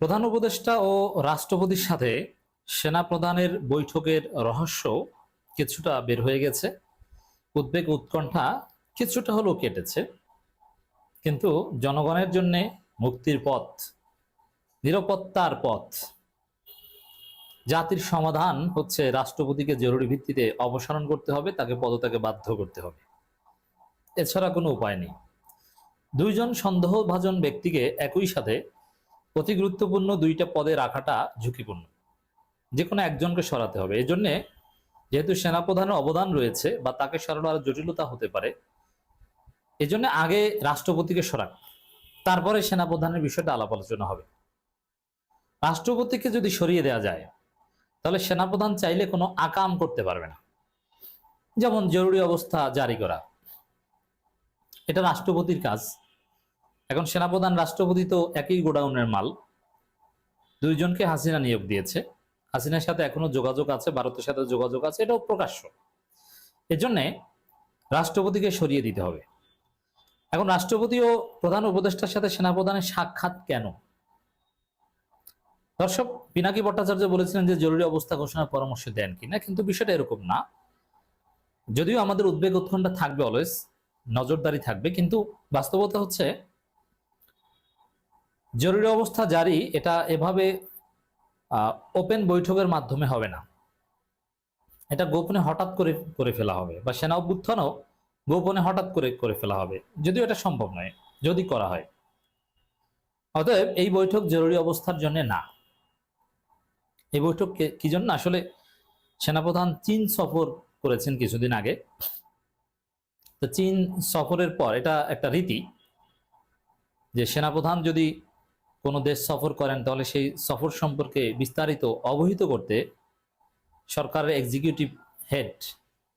প্রধান উপদেষ্টা ও রাষ্ট্রপতির সাথে সেনা প্রধানের বৈঠকের রহস্য কিছুটা বের হয়ে গেছে। উদ্বেগ উৎকণ্ঠা কিছুটা হলেও কেটেছে। কিন্তু জনগণের জন্য মুক্তির পথ, নিরাপত্তার পথ, জাতির সমাধান হচ্ছে রাষ্ট্রপতিকে জরুরি ভিত্তিতে অপসারণ করতে হবে, তাকে পদত্যাগে বাধ্য করতে হবে। এছাড়া কোনো উপায় নেই। দুইজন সন্দেহভাজন ব্যক্তিকে একই সাথে অতি গুরুত্বপূর্ণ দুইটা পদে রাখাটা ঝুঁকিপূর্ণ। যে কোনো একজনকে সরাতে হবে। এই জন্যে যেহেতু সেনাপ্রধানের অবদান রয়েছে বা তাকে সরানো আরও জটিলতা হতে পারে এই জন্য আগে রাষ্ট্রপতিকে সরাক তারপরে সেনাপ্রধানের বিষয়টা আলাপ আলোচনা হবে। রাষ্ট্রপতিকে যদি সরিয়ে দেওয়া যায়, তাহলে সেনাপ্রধান চাইলে কোনো আকাম করতে পারবে না। যেমন জরুরি অবস্থা জারি করা। এটা রাষ্ট্রপতির কাজ। এখন সেনাপ্রধান রাষ্ট্রপতি তো একই গোডাউনের মাল। দুইজনকে হাসিনা নিয়োগ দিয়েছে। হাসিনার সাথে এখনও যোগাযোগ আছে, ভারতের সাথে যোগাযোগ আছে, এটাও প্রকাশ্য। এজন্যে রাষ্ট্রপতিকে সরিয়ে দিতে হবে। এখন রাষ্ট্রপতি ও প্রধান উপদেষ্টার সাথে সেনাপ্রধানের সাক্ষাৎ কেন? দর্শক, পিনাকি ভট্টাচার্য বলেছিলেন যে জরুরি অবস্থা ঘোষণার পরামর্শ দেন কিনা, কিন্তু বিষয়টা এরকম না। যদিও আমাদের উদ্বেগ উৎকণ্ঠা থাকবে অলওয়েজ নজরদারি থাকবে, কিন্তু বাস্তবতা হচ্ছে জরুরি অবস্থা জারি, এটা এভাবে ওপেন বৈঠকের মাধ্যমে হবে না। এটা গোপনে হঠাৎ করে করে ফেলা হবে বা সেনা অভ্যুত্থানও গোপনে হঠাৎ করে করে ফেলা হবে। যদিও এটা সম্ভব নয়, যদি করা হয়। অতএব এই বৈঠক জরুরি অবস্থার জন্য না। এই বৈঠক কি জন্য? আসলে সেনাপ্রধান চীন সফর করেছেন কিছুদিন আগে। তো চীন সফরের পর, এটা একটা রীতি যে সেনাপ্রধান যদি কোনো দেশ সফর করেন, তাহলে সেই সফর সম্পর্কে বিস্তারিত অবহিত করতে সরকারের এক্সিকিউটিভ হেড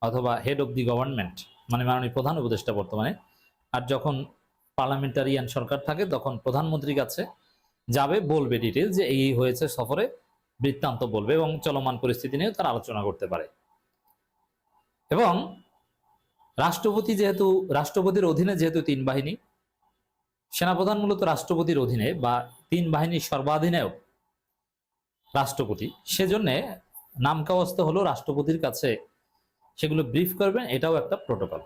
অথবা হেড অব দি গভর্নমেন্ট মানে মাননীয় প্রধান উপদেষ্টা বর্তমানে, আর যখন পার্লামেন্টারিয়ান সরকার থাকে, তখন প্রধানমন্ত্রীর কাছে যাবে, বলবে ডিটেল যে এই হয়েছে সফরে, বৃত্তান্ত বলবে এবং চলমান পরিস্থিতি নিয়ে তারা আলোচনা করতে পারে। এবং রাষ্ট্রপতি যেহেতু, রাষ্ট্রপতির অধীনে যেহেতু তিন বাহিনী সেনাপ্রধান মূলত রাষ্ট্রপতির অধীনে বা তিন বাহিনীর সর্বাধীনায়ক রাষ্ট্রপতি। সেজন্য নামকাওয়াস্ত হলো রাষ্ট্রপতির কাছে সেগুলো ব্রিফ করবেন এটাও একটা প্রোটোকল।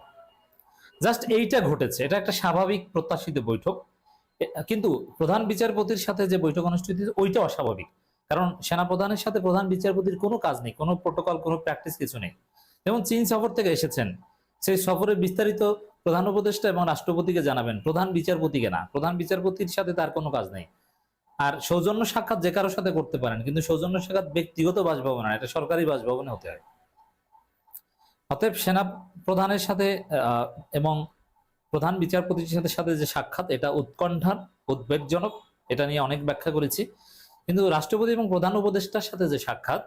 জাস্ট এইটা ঘটেছে এটা একটা স্বাভাবিক প্রত্যাশিত বৈঠক। কিন্তু প্রধান বিচারপতির সাথে যে বৈঠক অনুষ্ঠিত হয়েছে, ওইটা অস্বাভাবিক। কারণ সেনাপ্রধানের সাথে প্রধান বিচারপতির কোনো কাজ নেই কোনো প্রোটোকল কোনো প্র্যাকটিস কিছু নেই। যেমন চীন সফর থেকে এসেছেন সেই সফরে বিস্তারিত প্রধান উপদেষ্টা এবং রাষ্ট্রপতিকে জানাবেন, প্রধান বিচারপতিকে না। প্রধান বিচারপতির সাথে তার কোনো কাজ নেই। আর সৌজন্য সাক্ষাৎ যে কারোর সাথে করতে পারেন, কিন্তু সৌজন্য সাক্ষাৎ ব্যক্তিগত বাসভবন এটা সরকারি বাসভবনে হতে হয়। অতএব সেনা প্রধানের সাথে এবং প্রধান বিচারপতির সাথে সাথে যে সাক্ষাৎ, এটা উৎকণ্ঠার, উদ্বেগজনক, এটা নিয়ে অনেক ব্যাখ্যা করেছি। কিন্তু রাষ্ট্রপতি এবং প্রধান উপদেষ্টার সাথে যে সাক্ষাৎ,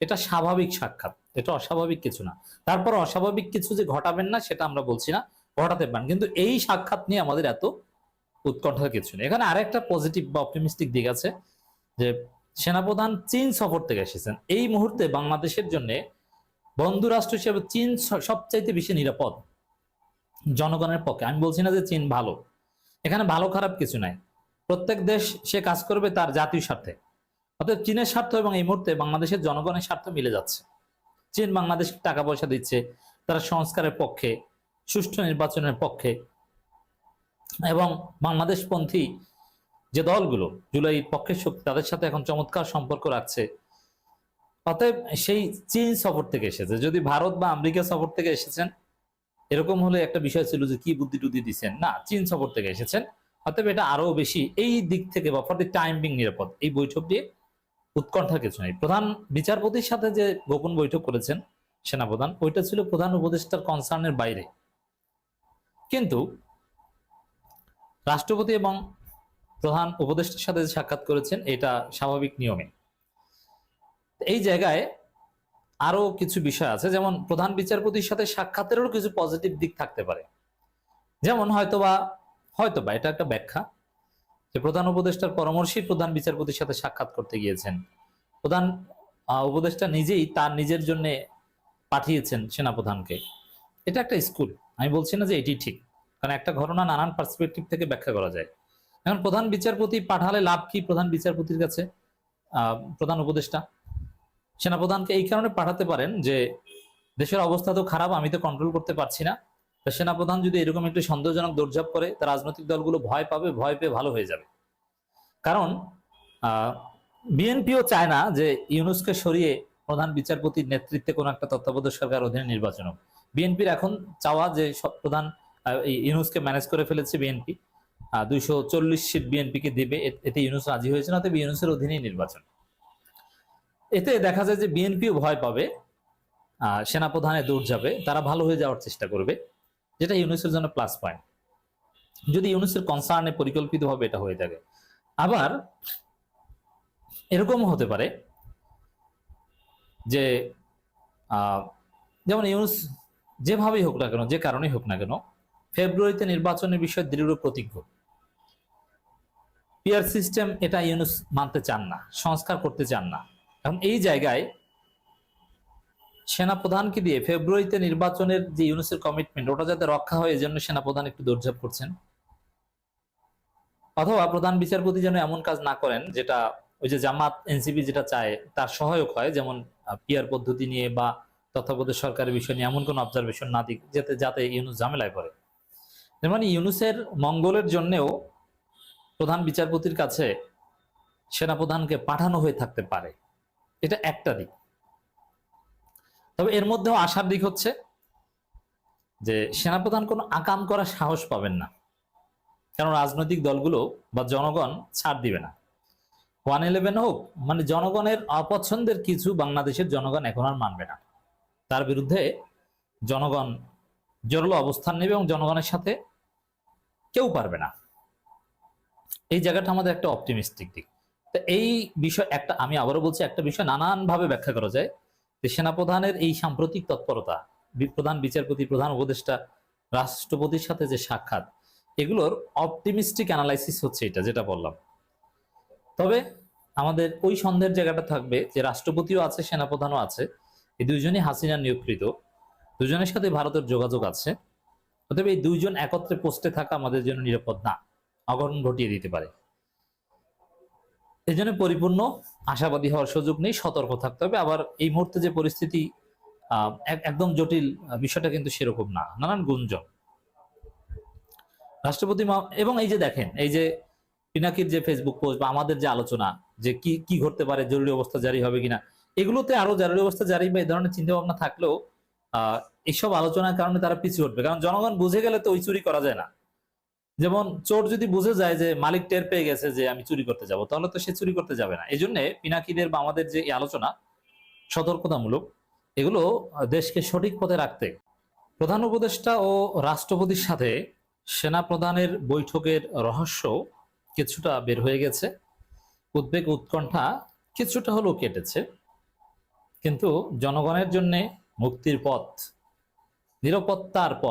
এটা স্বাভাবিক সাক্ষাৎ, এটা অস্বাভাবিক কিছু না। তারপর অস্বাভাবিক কিছু যে ঘটাবেন না, সেটা আমরা বলছি না। ঘটাতে পারেন। কিন্তু এই সাক্ষাৎ নিয়ে আমাদের এত উৎকণ্ঠার কিছু নেই। এখানে আরেকটা পজিটিভ বা অপটিমিস্টিক দিক আছে যে সেনাপ্রধান চীন সফর থেকে এসেছেন। এই মুহূর্তে বাংলাদেশের জন্য বন্ধু রাষ্ট্র হিসেবে চীন সবচাইতে বেশি নিরাপদ জনগণের পক্ষে। আমি বলছি না যে চীন ভালো। এখানে ভালো খারাপ কিছু নাই। প্রত্যেক দেশ সে কাজ করবে তার জাতীয় স্বার্থে। অতএব চীনের স্বার্থ এবং এই মুহূর্তে বাংলাদেশের জনগণের স্বার্থ মিলে যাচ্ছে। চীন বাংলাদেশ টাকা পয়সা দিচ্ছে, তারা সংস্কারের পক্ষে সুষ্ঠু নির্বাচনের পক্ষে। এবং বাংলাদেশপন্থী যে দলগুলো, জুলাই পক্ষের শক্তি তাদের সাথে এখন চমৎকার সম্পর্ক রাখছে। অতএব সেই চীন সফর থেকে এসেছে। যদি ভারত বা আমেরিকা সফর থেকে এসেছেন, এরকম হলে একটা বিষয় ছিল যে কি বুদ্ধি টুদ্ধি দিচ্ছেন। না, চীন সফর থেকে এসেছেন। অতএব এটা আরও বেশি এই দিক থেকে বা ফর দি টাইম বিং নিরাপদ। এই বৈঠক দিয়ে উৎকণ্ঠার কিছু নেই। প্রধান বিচারপতির সাথে যে গোপন বৈঠক করেছেন সেনাপ্রধান, ওইটা ছিল প্রধান উপদেষ্টার কনসার্নের বাইরে। কিন্তু রাষ্ট্রপতি এবং প্রধান উপদেষ্টার সাথে সাক্ষাৎ করেছেন, এটা স্বাভাবিক নিয়মে। এই জায়গায় আরও কিছু বিষয় আছে। যেমন প্রধান বিচারপতির সাথে সাক্ষাতেরও কিছু পজিটিভ দিক থাকতে পারে। যেমন হয়তোবা হয়তোবা, এটা একটা ব্যাখ্যা যে প্রধান উপদেষ্টার পরামর্শই প্রধান বিচারপতির সাথে সাক্ষাৎ করতে গিয়েছেন। প্রধান উপদেষ্টা নিজেই তার নিজের জন্য পাঠিয়েছেন সেনাপ্রধানকে। এটা একটা স্কুল। আমি বলছি না যে এটি ঠিক, কারণ একটা ঘটনা নানান পার্সপেক্টিভ থেকে ব্যাখ্যা করা যায়। এখন প্রধান বিচারপতি পাঠালে লাভ কি প্রধান বিচারপতির কাছে? প্রধান উপদেষ্টা। সেনাপ্রধানকে এই কারণে পাঠাতে পারেন যে, দেশের অবস্থা তো খারাপ, আমি তো কন্ট্রোল করতে পারছি না। সেনাপ্রধান যদি এরকম একটু সন্দেহজনক দৌড়ঝাঁপ করে, তা রাজনৈতিক দলগুলো ভয় পাবে, ভয় পেয়ে ভালো হয়ে যাবে। কারণ বিএনপিও চায় না যে ইউনুসকে সরিয়ে প্রধান বিচারপতির নেতৃত্বে কোনো একটা তত্ত্বাবধায়ক সরকার অধীনে নির্বাচন হোক। বিএনপির এখন চাওয়া যে প্রধান ইউনুসকে ম্যানেজ করে ফেলেছে বিএনপি দুইশো চল্লিশ সিট বিএনপিকে দেবে এতে ইউনুস রাজি হয়েছে না, তবে ইউনুসের অধীনেই নির্বাচন। এতে দেখা যায় যে বিএনপিও ভয় পাবে সেনাপ্রধানে দৌড় যাবে, তারা ভালো হয়ে যাওয়ার চেষ্টা করবে, যেটা ইউনুসের জন্য প্লাস পয়েন্ট যদি ইউনুসের কনসার্নে পরিকল্পিতভাবে এটা হয়ে থাকে। আবার এরকম হতে পারে যে যেমন ইউনুস যেভাবেই হোক না কেন, যে কারণেই হোক না কেন, ফেব্রুয়ারিতে নির্বাচনের বিষয়ে দৃঢ় প্রতিজ্ঞ। পিয়ার সিস্টেম এটা ইউনুস মানতে চান না, সংস্কার করতে চান না। এখন এই জায়গায় সেনাপ্রধানকে দিয়ে ফেব্রুয়ারিতে নির্বাচনের যে ইউনুসের কমিটমেন্ট ওটা যাতে রক্ষা হয় এজন্য সেনাপ্রধান একটু দৌড়ঝাঁপ করছেন। অথবা প্রধান বিচারপতি যেন এমন কাজ না করেন, যেটা ওই যে জামাত, এনসিপি যেটা চায়, তার সহায়ক হয়, যেমন পিয়ার পদ্ধতি নিয়ে বা তত্ত্বাবধায়ক সরকারের বিষয় নিয়ে এমন কোনো অবজারভেশন না দিক, যাতে যাতে ইউনুস ঝামেলায় পড়ে। মানে ইউনুসের মঙ্গলের জন্যেও প্রধান বিচারপতির কাছে সেনাপ্রধানকে পাঠানো হয়ে থাকতে পারে। এটা একটা দিক। তবে এর মধ্যেও আশার দিক হচ্ছে যে, সেনাপ্রধান কোনো আকাম করার সাহস পাবেন না। কারণ রাজনৈতিক দলগুলো বা জনগণ ছাড় দিবে না। ওয়ান ইলেভেন হোক মানে জনগণের অপছন্দের কিছু বাংলাদেশের জনগণ এখন আর মানবে না। তার বিরুদ্ধে জনগণ জোরালো অবস্থান নেবে এবং জনগণের সাথে কেউ পারবে না। এই জায়গাটা আমাদের একটা অপটিমিস্টিক দিক। তো এই বিষয় একটা, আমি আবারও বলছি, একটা বিষয় নানানভাবে ব্যাখ্যা করা যায় যে সেনাপ্রধানের এই সাম্প্রতিক তৎপরতা প্রধান বিচারপতি, প্রধান উপদেষ্টা, রাষ্ট্রপতির সাথে যে সাক্ষাৎ, এগুলোর অপটিমিস্টিক অ্যানালাইসিস হচ্ছে এটা যেটা বললাম। তবে আমাদের ওই সন্দেহের জায়গাটা থাকবে যে রাষ্ট্রপতিও আছে, সেনাপ্রধানও আছে। এই দুইজনই হাসিনা নিয়োগকৃত। দুজনের সাথে ভারতের যোগাযোগ আছে। অতএব এই দুইজন একত্রে পোস্টে থাকা আমাদের জন্য নিরাপদ না। অঘটন ঘটিয়ে দিতে পারে। এই জন্য পরিপূর্ণ, আশাবাদী হওয়ার সুযোগ নেই, সতর্ক থাকতে হবে। আবার এই মুহূর্তে যে পরিস্থিতি একদম জটিল বিষয়টা কিন্তু সেরকম না। নানান গুঞ্জন। রাষ্ট্রপতি এবং এই যে দেখেন, এই যে পিনাকির যে ফেসবুক পোস্ট বা আমাদের যে আলোচনা, যে কি কি ঘটতে পারে, জরুরি অবস্থা জারি হবে কিনা এগুলোতে আরও জরুরি অবস্থা জারি বা এই ধরনের চিন্তা ভাবনা থাকলেও এইসব আলোচনার কারণে তারা পিছু উঠবে। কারণ জনগণ বুঝে গেলে তো ওই চুরি করা যায় না। যেমন চোর যদি বুঝে যায় যে মালিক টের পেয়ে গেছে যে আমি চুরি করতে যাব, তাহলে তো সে চুরি করতে যাবে না। এই জন্য পিনাকিদের বা আমাদের যে আলোচনা, সতর্কতামূলক, এগুলো দেশকে সঠিক পথে রাখতে প্রধান উপদেষ্টা ও রাষ্ট্রপতির সাথে সেনা প্রধানের বৈঠকের রহস্য কিছুটা বের হয়ে গেছে। উদ্বেগ উৎকণ্ঠা কিছুটা হলেও কেটেছে। কিন্তু জনগণের জন্যে মুক্তির পথ নিরাপত্তার পথ।